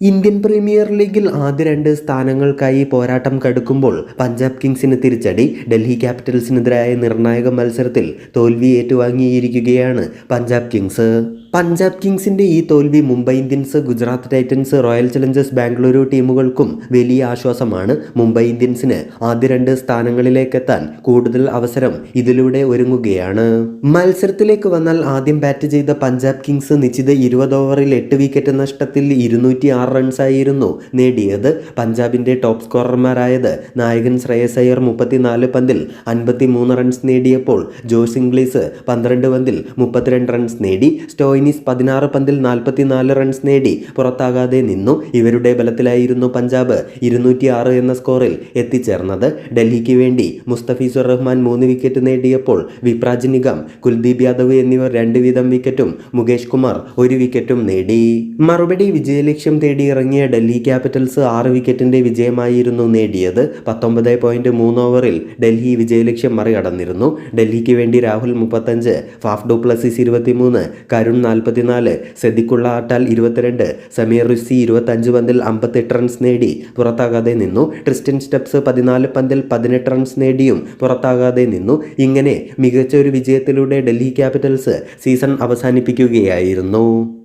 Indian premier ലീഗിൽ ആദ്യ രണ്ട് സ്ഥാനങ്ങൾക്കായി പോരാട്ടം കടുക്കുമ്പോൾ പഞ്ചാബ് കിങ്സിന് തിരിച്ചടി ഡൽഹി ക്യാപിറ്റൽസിനെതിരായ നിർണായക മത്സരത്തിൽ തോൽവി ഏറ്റുവാങ്ങിയിരിക്കുകയാണ് പഞ്ചാബ് കിങ്സ്. പഞ്ചാബ് കിങ്സിന്റെ ഈ തോൽവി Mumbai Indians Gujarat Titans Royal Challengers Bengaluru ടീമുകൾക്കും വലിയ ആശ്വാസമാണ് മുംബൈ ഇന്ത്യൻസിന് ആദ്യ രണ്ട് സ്ഥാനങ്ങളിലേക്കെത്താൻ കൂടുതൽ അവസരം ഇതിലൂടെ ഒരുങ്ങുകയാണ്. മത്സരത്തിലേക്ക് വന്നാൽ ആദ്യം ബാറ്റ് ചെയ്ത പഞ്ചാബ് കിങ്സ് നിശ്ചിത ഇരുപത് ഓവറിൽ എട്ട് വിക്കറ്റ് നഷ്ടത്തിൽ ഇരുന്നൂറ്റി ആറ് റൺസായിരുന്നു നേടിയത്. പഞ്ചാബിന്റെ ടോപ്പ് സ്കോറർമാരായത് നായകൻ ശ്രേയസ് അയ്യർ മുപ്പത്തിനാല് പന്തിൽ അൻപത്തി മൂന്ന് റൺസ് നേടിയപ്പോൾ ജോസ് ഇംഗ്ലീസ് പന്ത്രണ്ട് പന്തിൽ മുപ്പത്തിരണ്ട് റൺസ് നേടി. സ്റ്റോയിനിസ് പതിനാറ് പന്തിൽ നാൽപ്പത്തിനാല് റൺസ് നേടി പുറത്താകാതെ നിന്നു. ഇവരുടെ ബലത്തിലായിരുന്നു പഞ്ചാബ്. ഇരുന്നൂറ്റി ആറ് എന്ന സ്കോറിൽ എത്തിച്ചേർന്നത് ഡൽഹിക്ക് വേണ്ടി. മുസ്തഫീസുർ റഹ്മാൻ മൂന്ന് വിക്കറ്റ് നേടിയപ്പോൾ വിപ്രാജ് നിഗം കുൽദീപ് യാദവ് എന്നിവർ രണ്ട് വീതം വിക്കറ്റും മുകേഷ് കുമാർ ഒരു വിക്കറ്റും നേടി. മറുപടി വിജയലക്ഷ്യം തേടി ഇറങ്ങിയ ഡൽഹി ക്യാപിറ്റൽസ് ആറ് വിക്കറ്റിന്റെ വിജയമായിരുന്നു നേടിയത്. പത്തൊമ്പത് പോയിന്റ് മൂന്ന് ഓവറിൽ ഡൽഹി വിജയലക്ഷ്യം മറികടന്നിരുന്നു. ഡൽഹിക്ക് വേണ്ടി രാഹുൽ മുപ്പത്തഞ്ച് ഫാഫ് ഡുപ്ലസിസ് ഇരുപത്തിമൂന്ന് കരുൺ നാൽപ്പത്തിനാല് സെദിക്കുള്ള ആട്ടാൽ ഇരുപത്തിരണ്ട്. സമീർ റുസി ഇരുപത്തഞ്ച് പന്തിൽ അമ്പത്തെട്ട് റൺസ് നേടി പുറത്താകാതെ നിന്നു. ട്രിസ്റ്റൻ സ്റ്റെപ്സ് പതിനാല് പന്തിൽ പതിനെട്ട് റൺസ് നേടിയും പുറത്താകാതെ നിന്നു. ഇങ്ങനെ മികച്ച ഒരു വിജയത്തിലൂടെ ഡൽഹി ക്യാപിറ്റൽസ് സീസൺ അവസാനിപ്പിക്കുകയായിരുന്നു.